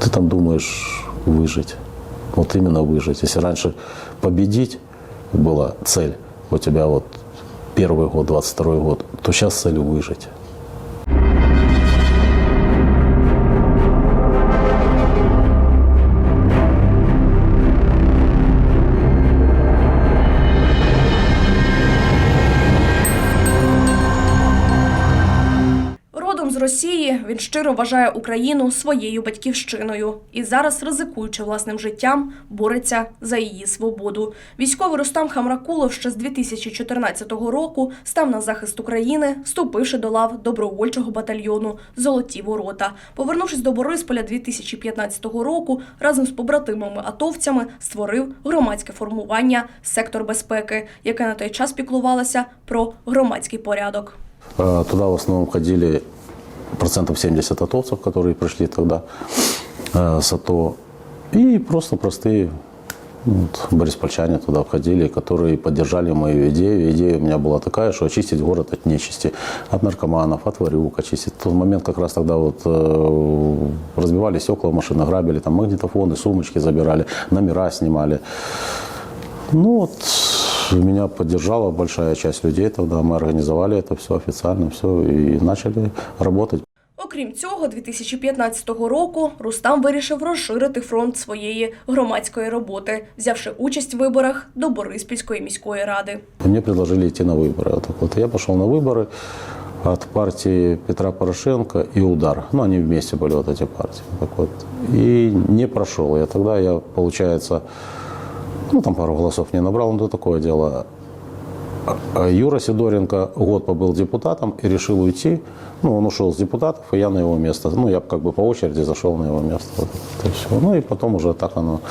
ты там думаешь выжить. Вот именно выжить. Если раньше победить была цель, у тебя вот первый год, 22 год, то сейчас цель выжить. Він щиро вважає Україну своєю батьківщиною і зараз, ризикуючи власним життям, бореться за її свободу. Військовий Рустам Хамракулов ще з 2014 року став на захист України, вступивши до лав добровольчого батальйону Золоті ворота. Повернувшись до Борисполя 2015 року, разом з побратимами атовцями створив громадське формування Сектор безпеки, яке на той час піклувалося про громадський порядок. А, Туда в основном ходили процентов 70 атовцев, которые пришли тогда э, с АТО. И просто простые вот, бориспольчане туда входили, которые поддержали мою идею. Идея у меня была такая, что очистить город от нечисти, от наркоманов, от варюк очистить. В тот момент как раз тогда вот э, разбивали стекла в грабили, там магнитофоны, сумочки забирали, номера снимали. Ну вот, меня поддержала большая часть людей тогда. Мы организовали это все официально, все, и начали работать. Окрім цього, 2015 року Рустам вирішив розширити фронт своєї громадської роботи, взявши участь в виборах до Бориспільської міської ради. И Мне предложили идти на выборы. Вот так вот. Я пошел на выборы от партии Петра Порошенко и «Удар». Ну, они вместе были, вот эти партии. Так вот. И не прошел. Я тогда, я, получается, ну, там пару голосов не набрал, но это такое дело. А- а Юра Сидоренко год побыл депутатом и решил уйти. Ну, он ушел с депутатов, и я на его место. Ну, я как бы по очереди зашел на его место. Вот это всё. Ну, и потом уже так оно.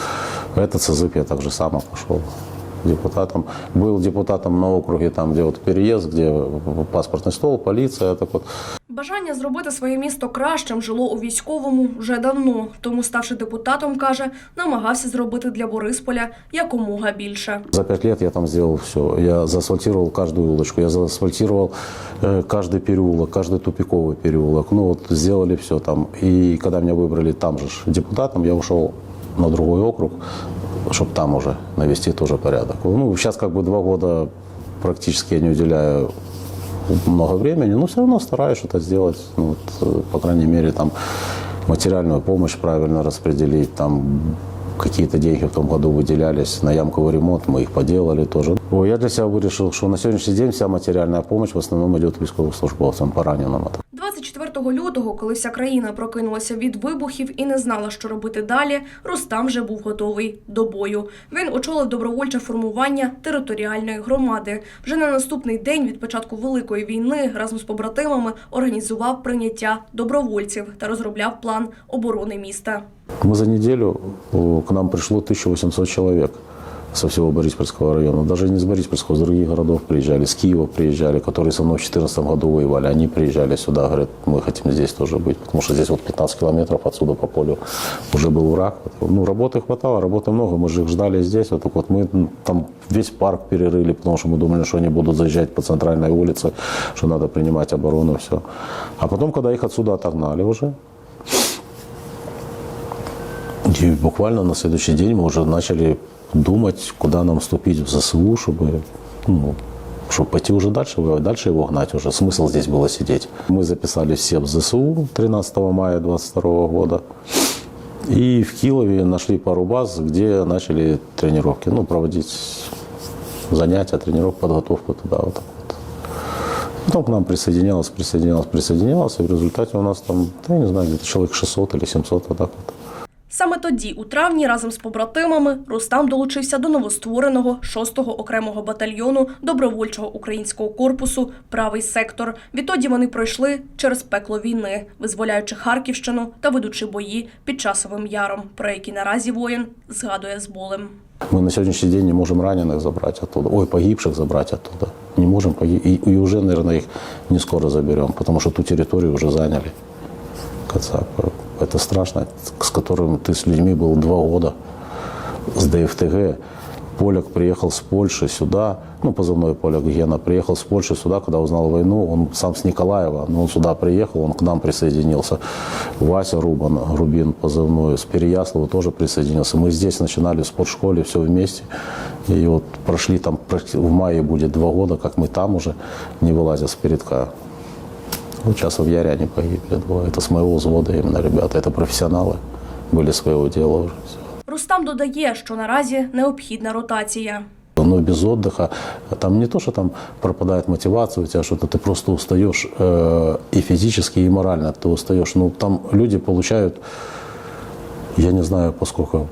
Этот созыв я так же само пошел депутатом. Был депутатом на округе, там, где вот переезд, где паспортный стол, полиция. Так вот. Бажання зробити своє місто кращим жило у військовому вже давно. Тому, ставши депутатом, каже, намагався зробити для Борисполя якомога більше. За пять лет я там сделал все. Я заасфальтировал каждую улочку, я заасфальтировал э, каждый переулок, каждый тупиковый переулок. Ну вот сделали все там. И когда меня выбрали там же ж депутатом, я ушел на другой округ, чтобы там уже навести тоже порядок. Ну, сейчас как бы два года практически я не уделяю много времени, но все равно стараюсь что-то сделать, ну, вот, э, по крайней мере, там, материальную помощь правильно распределить, там, какие-то деньги в том году выделялись на ямковый ремонт, мы их поделали тоже. Я для себя вырішил, что на сегодняшний день вся материальная помощь в основном идет військовослужбовцям, пораненным. 24 лютого, коли вся країна прокинулася від вибухів і не знала, що робити далі, Рустам вже був готовий до бою. Він очолив добровольче формування територіальної громади. Вже на наступний день від початку великої війни разом з побратимами організував прийняття добровольців та розробляв план оборони міста. Мы за неделю о, к нам пришло 1800 человек со всего Бориспольского района. Даже не с Бориспольского, с других городов приезжали, с Киева приезжали, которые со мной в 2014 году воевали. Они приезжали сюда, говорят, мы хотим здесь тоже быть, потому что здесь вот 15 километров отсюда по полю уже был враг. Ну, работы хватало, работы много, мы же их ждали здесь. Вот так вот мы м, там весь парк перерыли, потому что мы думали, что они будут заезжать по центральной улице, что надо принимать оборону, все. А потом, когда их отсюда отогнали уже, и буквально на следующий день мы уже начали думать, куда нам вступить в ЗСУ, чтобы, ну, чтобы пойти уже дальше, дальше его гнать уже. Смысл здесь было сидеть. Мы записали все в ЗСУ 13 мая 22 года. И в Килове нашли пару баз, где начали тренировки, ну, проводить занятия, тренировку, подготовку туда. Вот так вот. Потом к нам присоединялось, присоединялось, присоединялось, и в результате у нас там, да, я не знаю, где-то человек 600 или 700, вот так вот. Саме тоді, у травні, разом з побратимами, Рустам долучився до новоствореного 6-го окремого батальйону добровольчого українського корпусу Правий сектор. Відтоді вони пройшли через пекло війни, визволяючи Харківщину та ведучи бої під часовим яром, про які наразі воїн згадує з болем. Мы на сегодняшний день не можем раненых забрать оттуда, ой, погибших забрать оттуда. Не можем, поги- и, и уже, наверное, их не скоро заберем, потому что ту территорию уже заняли. Кацапы. Это страшно, с которым ты с людьми был два года, с ДФТГ. Поляк приехал с Польши сюда, ну, позывной Поляк Гена, приехал с Польши сюда, когда узнал войну, он сам с Николаева, но он сюда приехал, он к нам присоединился. Вася Рубан, Рубин позывной, с Переяслава тоже присоединился. Мы здесь начинали в спортшколе, все вместе. И вот прошли там, в мае будет два года, как мы там уже, не вылазя с передка. Вот сейчас в Яре они погибли двое. Это с моего взвода именно ребята, это профессионалы, были своего дела уже. всё. Рустам додає, що наразі необхідна ротація. Но без отдыха там не то, что там пропадает мотивация у тебя, что-то ты просто устаешь э, и физически, и морально ты устаешь. Ну, там люди получают, я не знаю, поскольку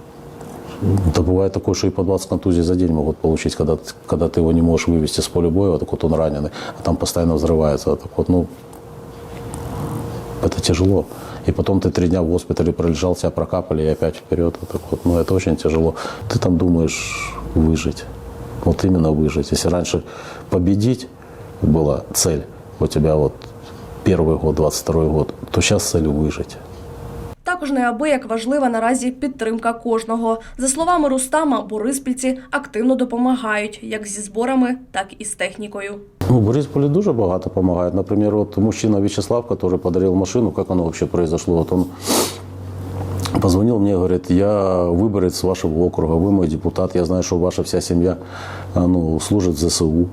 да бывает такое, что и по 20 контузий за день могут получить, когда, т- когда ты его не можешь вывести с поля боя, вот так вот он раненый, а там постоянно взрывается. Вот так вот, ну, это тяжело. И потом ты три дня в госпитале пролежал, тебя прокапали и опять вперед. Вот так вот. Ну, это очень тяжело. Ты там думаешь выжить. Вот именно выжить. Если раньше победить была цель, у тебя вот первый год, 22 год, то сейчас цель выжить. Також неабияк важлива наразі підтримка кожного. За словами Рустама, бориспільці активно допомагають як зі зборами, так і з технікою. Ну, Борисполе дуже багато допомагає. Наприклад, от мужчина Вячеслав, который подарил машину, как оно вообще произошло? Вот он позвонил мне, говорит, я выборец с вашего округа, вы мой депутат, я знаю, что ваша вся семья а, ну, служит в ЗСУ.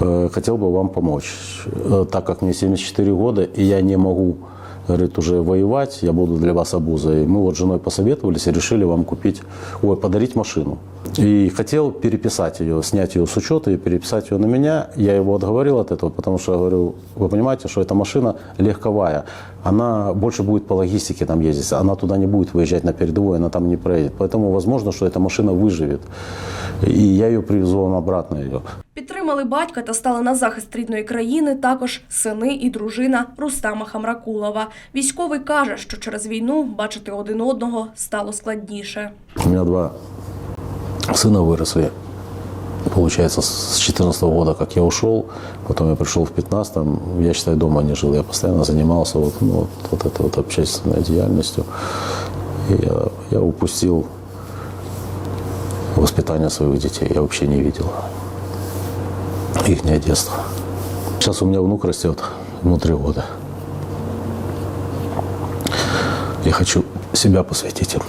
Э, Хотел бы вам помочь. Э, Так как мне 74 года, и я не могу говорит, уже воевать, я буду для вас обузой. Мы вот с женой посоветовались и решили вам купить, ой, подарить машину. И хотел переписать ее, снять ее с учета и переписать ее на меня. Я его отговорил от этого, потому что, говорю, вы понимаете, что эта машина легковая. Она больше будет по логистике там ездить. Она туда не будет выезжать на передовую, она там не проедет. Поэтому возможно, что эта машина выживет. И я ее привезу вам обратно ее. Підтримали батька та стали на захист рідної країни також сини і дружина Рустама Хамракулова. Військовий каже, що через війну бачити один одного стало складніше. У меня два сына выросли. Получается, с 14 года, как я ушел, потом я пришел в 15 я, считай, дома не жил. Я постоянно занимался вот, ну, вот, вот этой вот общественной деятельностью. И я, я упустил воспитание своих детей. Я вообще не видел их детство. Сейчас у меня внук растет, ему три года. Я хочу себя посвятить ему.